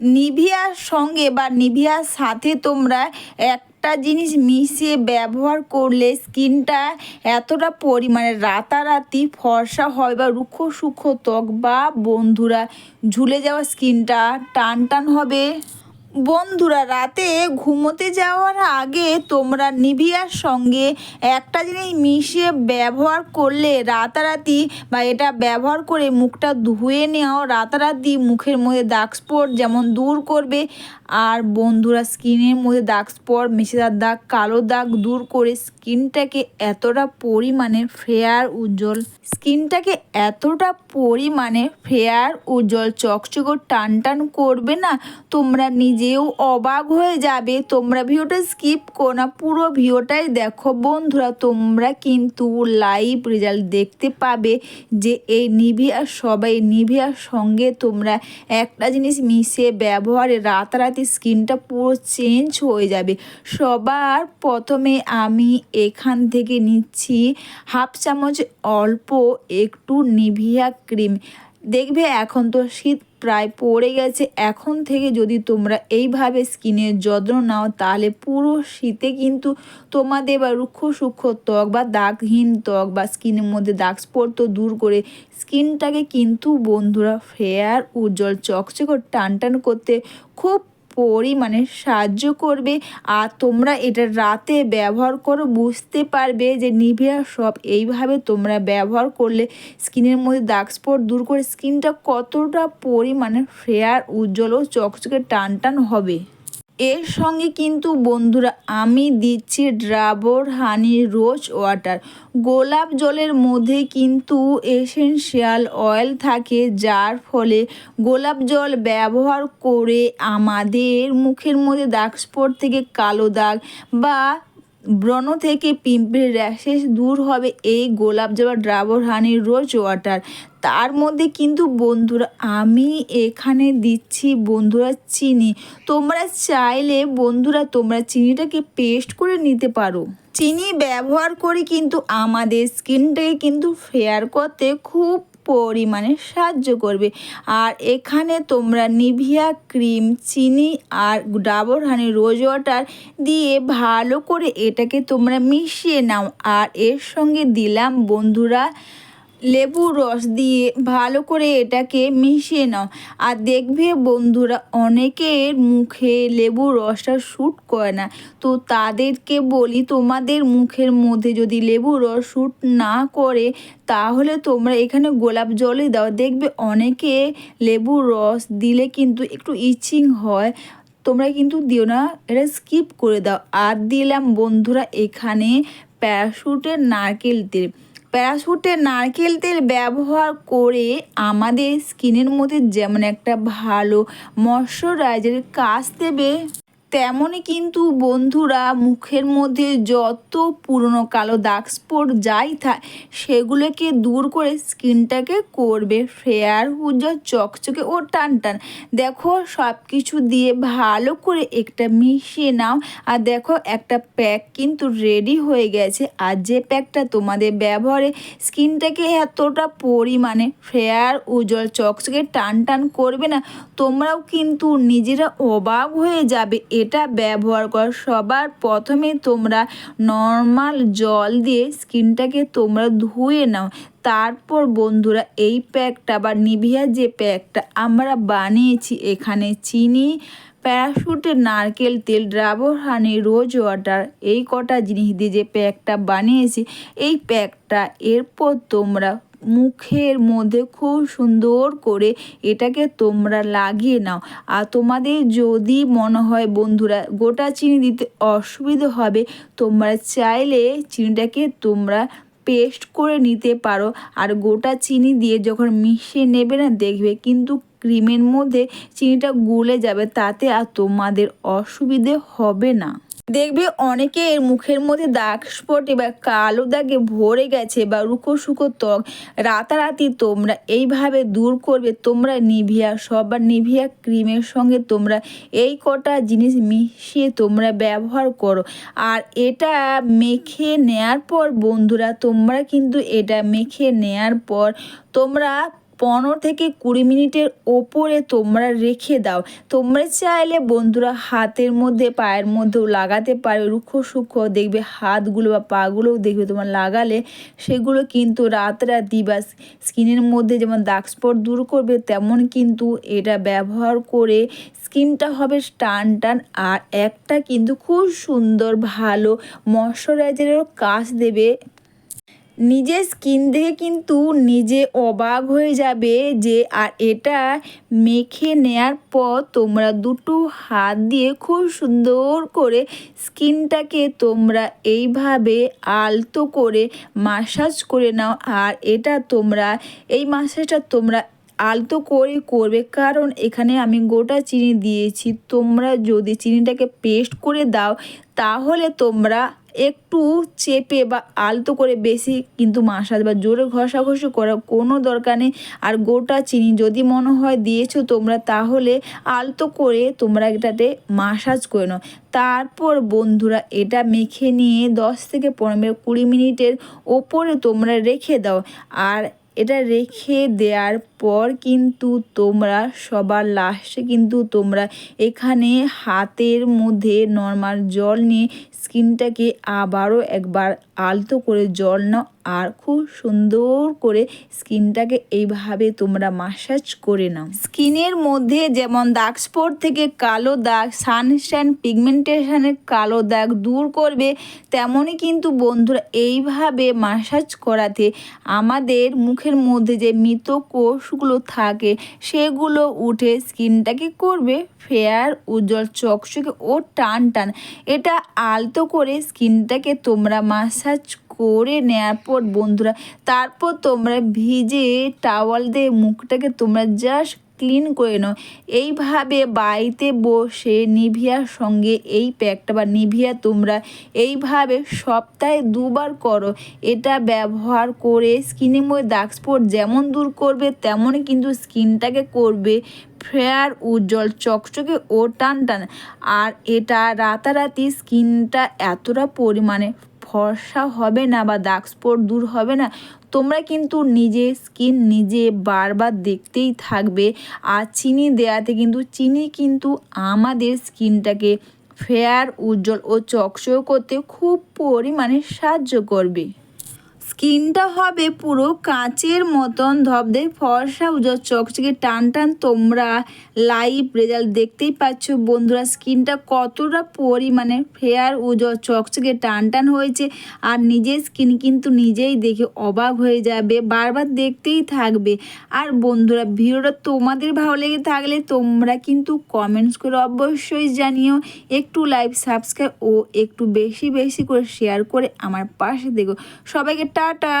নিভিয়ার সঙ্গে বা নিভিয়ার সাথে তোমরা একটা জিনিস মিশিয়ে ব্যবহার করলে স্কিনটা এতটা পরিমাণে রাতারাতি, ফর্সা হয় বা রুক্ষ সূক্ষ্ম ত্বক বা বন্ধুরা ঝুলে যাওয়া স্কিনটা টান টান হবে। বন্ধুরা, রাতে ঘুমোতে যাওয়ার আগে তোমরা নিভিয়ার সঙ্গে একটা জিনিস মিশিয়ে ব্যবহার করলে রাতারাতি বা এটা ব্যবহার করে মুখটা ধুয়ে নেওয়া রাতারাতি মুখের মধ্যে দাগ স্পট যেমন দূর করবে আর বন্ধুরা, স্কিনের মধ্যে দাগ স্পট মেশেদার দাগ, কালো দাগ দূর করে স্কিনটাকে এতটা পরিমাণে ফেয়ার, উজ্জ্বল স্কিনটাকে এতটা পরিমাণে ফেয়ার, উজ্জ্বল, চকচক টান টান করবে না। তোমরা নিজেও অবাক হয়ে যাবে। তোমরা ভিডিওটা স্কিপ করো না। পুরো ভিডিওটাই দেখো। বন্ধুরা, তোমরা কিন্তু লাইভ রেজাল্ট দেখতে পাবে যে এই নিভিয়া সবাই নিভিয়ার সঙ্গে তোমরা একটা জিনিস মিশে ব্যবহারে রাতারাতি স্কিনটা পুরো চেঞ্জ হয়ে যাবে। সবার প্রথমে আমি এখান থেকে নিচ্ছি হাফ চামচ অল্প একটু নিভিয়া ক্রিম। দেখবে এখন তো শীত প্রায় পড়ে গেছে। এখন থেকে যদি তোমরা এইভাবে স্কিনের যত্ন নাও, তাহলে পুরো শীতে কিন্তু তোমাদের বা রুক্ষ সূক্ষ্ম ত্বক বা দাগহীন ত্বক বা স্কিনের মধ্যে দাগ স্পট দূর করে স্কিনটাকে কিন্তু বন্ধুরা ফেয়ার উজ্জ্বল চকচকর টান টান করতে খুব পরিমাণে সাহায্য করবে। আর তোমরা এটা রাতে ব্যবহার করো, বুঝতে পারবে যে নিভিয়া সব। এইভাবে তোমরা ব্যবহার করলে স্কিনের মধ্যে দাগ স্পট দূর করে স্কিনটা কতটা পরিমাণে ফেয়ার উজ্জ্বল ও চকচকে টান টান হবে। এর সঙ্গে কিন্তু বন্ধুরা, আমি দিচ্ছি ড্রাবর হানি রোজ ওয়াটার। গোলাপ জলের মধ্যে কিন্তু এসেনশিয়াল অয়েল থাকে, যার ফলে গোলাপ জল ব্যবহার করে আমাদের মুখের মধ্যে দাগ স্পট থেকে কালো দাগ বা ব্রণ থেকে পিম্পল র্যাশেস দূর হবে এই গোলাপ জবা ড্রাবর হানির রোজ ওয়াটার। তার মধ্যে কিন্তু বন্ধুরা, আমি এখানে দিচ্ছি বন্ধুরা চিনি। তোমরা চাইলে বন্ধুরা, তোমরা চিনিটাকে পেস্ট করে নিতে পারো। চিনি ব্যবহার করে কিন্তু আমাদের স্কিনটাকে কিন্তু ফেয়ার করতে খুব পরিমাণে সাহায্য করবে। আর এখানে তোমরা নিভিয়া ক্রিম, চিনি আর ডাবর হানি রোজ ওয়াটার দিয়ে ভালো করে এটাকে তোমরা মিশিয়ে নাও। আর এর সঙ্গে দিলাম বন্ধুরা লেবু রস দিয়ে ভালো করে এটাকে মিশিয়ে নাও। আর দেখবে বন্ধুরা, অনেকের মুখে লেবু রসটা শ্যুট করে না। তো তাদেরকে বলি, তোমাদের মুখের মধ্যে যদি লেবু রস শ্যুট না করে, তাহলে তোমরা এখানে গোলাপ জলই দাও। দেখবে অনেকে লেবু রস দিলে কিন্তু একটু ইচিং হয়। তোমরা কিন্তু দিও না, এটা স্কিপ করে দাও। আর দিলাম বন্ধুরা, এখানে প্যারাশুটের নারকেল তেল। প্যারাশুটের নারকেল তেল ব্যবহার করে আমাদের স্কিনের মধ্যে যেমন একটা ভালো ময়শ্চারাইজার কাজ দেবে তেমনই কিন্তু বন্ধুরা মুখের মধ্যে যত পুরনো কালো দাগ স্পট যাই থাক, সেগুলোকে দূর করে স্কিনটাকে করবে ফেয়ার উজ্জ্বল চকচকে ও টান টান দেখো সব কিছু দিয়ে ভালো করে একটা মিশিয়ে নাও। আর দেখো একটা প্যাক কিন্তু রেডি হয়ে গেছে। আর যে প্যাকটা তোমাদের ব্যবহারে স্কিনটাকে এতটা পরিমাণে ফেয়ার উজ্জ্বল চকচকে টান টান করবে না, তোমরাও কিন্তু নিজেরা অবাক হয়ে যাবে এটা ব্যবহার কর। সবার প্রথমে তোমরা নর্মাল জল দিয়ে স্কিনটাকে তোমরা ধুয়ে নাও। তারপর বন্ধুরা এই প্যাকটা বা নিভিয়া যে প্যাকটা আমরা বানিয়েছি, এখানে চিনি প্যারাশুটের নারকেল তেল ড্রাবর হানি রোজ ওয়াটার এই কটা জিনিস দিয়ে যে প্যাকটা বানিয়েছি, এই প্যাকটা এরপর তোমরা মুখের মধ্যে খুব সুন্দর করে এটাকে তোমরা লাগিয়ে নাও। আর তোমাদের যদি মনে হয় বন্ধুরা গোটা চিনি দিতে অসুবিধে হবে, তোমরা চাইলে চিনিটাকে তোমরা পেস্ট করে নিতে পারো। আর গোটা চিনি দিয়ে যখন মিশিয়ে নেবে না, দেখবে কিন্তু ক্রিমের মধ্যে চিনিটা গুলে যাবে, তাতে আর তোমাদের অসুবিধে হবে না। দেখবে অনেকের মুখের মধ্যে দাগ স্পট বা কালো দাগে ভরে গেছে বা রুখো শুকো ত্বক। রাতারাতি তোমরা এইভাবে দূর করবে, তোমরা নিভিয়া সব বা নিভিয়া ক্রিমের সঙ্গে তোমরা এই কটা জিনিস মিশিয়ে তোমরা ব্যবহার করো। আর এটা মেখে নেয়ার পর বন্ধুরা, তোমরা কিন্তু এটা মেখে নেয়ার পর তোমরা পনেরো থেকে কুড়ি মিনিটের ওপরে তোমরা রেখে দাও। তোমরা চাইলে বন্ধুরা হাতের মধ্যে, পায়ের মধ্যেও লাগাতে পারবে রুক্ষ সূক্ষ্ম দেখবে, হাতগুলো বা পাগুলোও দেখবে তোমার লাগালে। সেগুলো কিন্তু রাতারাতি বা স্কিনের মধ্যে যেমন দাগ স্পট দূর করবে, তেমন কিন্তু এটা ব্যবহার করে স্কিনটা হবে টান টান। আর একটা কিন্তু খুব সুন্দর, ভালো ময়শ্চারাইজারেরও কাজ দেবে। নিজের স্কিন দেখে কিন্তু নিজে অবাক হয়ে যাবে যে, আর এটা মেখে নেয়ার পর তোমরা দুটো হাত দিয়ে খুব সুন্দর করে স্কিনটাকে তোমরা এইভাবে আলতো করে মাসাজ করে নাও। আর এটা তোমরা, এই মাসাজটা তোমরা আলতো করে করবে। কারণ এখানে আমি গোটা চিনি দিয়েছি। তোমরা যদি চিনিটাকে পেস্ট করে দাও, তাহলে তোমরা একটু চেপে বা আলতো করে বেশি কিন্তু মাসাজ বা জোরে ঘষাঘষি করার কোনো দরকার নেই। আর গোটা চিনি যদি মনে হয় দিয়েছ তোমরা, তাহলে আলতো করে তোমরা এটাতে মাসাজ করে নাও। তারপর বন্ধুরা, এটা মেখে নিয়ে দশ থেকে পনেরো কুড়ি মিনিটের ওপরে তোমরা রেখে দাও। আর এটা রেখে দেওয়ার পর কিন্তু তোমরা, সবার লাস্টে কিন্তু তোমরা এখানে হাতের মধ্যে নর্মাল জল নিয়ে স্কিনটাকে আবারও একবার আলতো করে জল নাও আর খুব সুন্দর করে স্কিনটাকে এইভাবে তোমরা মাসাজ করে নাও। স্কিনের মধ্যে যেমন দাগ স্পট থেকে কালো দাগ সানস্ট্যান পিগমেন্টেশনের কালো দাগ দূর করবে, তেমনই কিন্তু বন্ধুরা এইভাবে মাসাজ করাতে আমাদের মুখের মধ্যে যে মৃত কোষগুলো থাকে, সেগুলো উঠে স্কিনটাকে করবে ফেয়ার, উজ্জ্বল চকচকে ও টান টান এটা আলতো করে স্কিনটাকে তোমরা মাসাজ করে নেওয়ার পর বন্ধুরা, তারপর তোমরা ভিজে টাওয়াল দিয়ে মুখটাকে তোমরা জাস্ট ক্লিন করে নাও। এইভাবে বাড়িতে বসে নিভিয়ার সঙ্গে এই প্যাকটা বা নিভিয়া তোমরা এইভাবে সপ্তাহে দুবার করো। এটা ব্যবহার করে স্কিনের মধ্যে দাগ স্পট যেমন দূর করবে, তেমনই কিন্তু স্কিনটাকে করবে ফেয়ার উজ্জ্বল, চকচকে ও টান টান আর এটা রাতারাতি স্কিনটা এতটা পরিমাণে ফর্সা হবে না বা দাগ স্পট দূর হবে না, তোমরা কিন্তু নিজে স্কিন নিজে বারবার দেখতেই থাকবে। আর চিনি দেয়াতে কিন্তু, চিনি কিন্তু আমাদের স্কিনটাকে ফেয়ার উজ্জ্বল ও চকচক করতে খুব পরিমাণে সাহায্য করবে। স্কিনটা হবে পুরো কাঁচের মতন ধবধে ফর্সা, উজ্জ্বল চকচকে টান টান তোমরা লাইভ রেজাল্ট দেখতেই পাচ্ছ বন্ধুরা, স্কিনটা কতটা পরিমাণে ফেয়ার উজ্জ্বল চকচকে টান টান হয়েছে আর নিজের স্কিন কিন্তু নিজেই দেখে অবাক হয়ে যাবে, বারবার দেখতেই থাকবে। আর বন্ধুরা, ভিডিওটা তোমাদের ভালো লেগে থাকলে তোমরা কিন্তু কমেন্টস করে অবশ্যই জানিও। একটু লাইভ সাবস্ক্রাইব ও একটু বেশি বেশি করে শেয়ার করে আমার পাশে দেখো। সবাইকে টাটা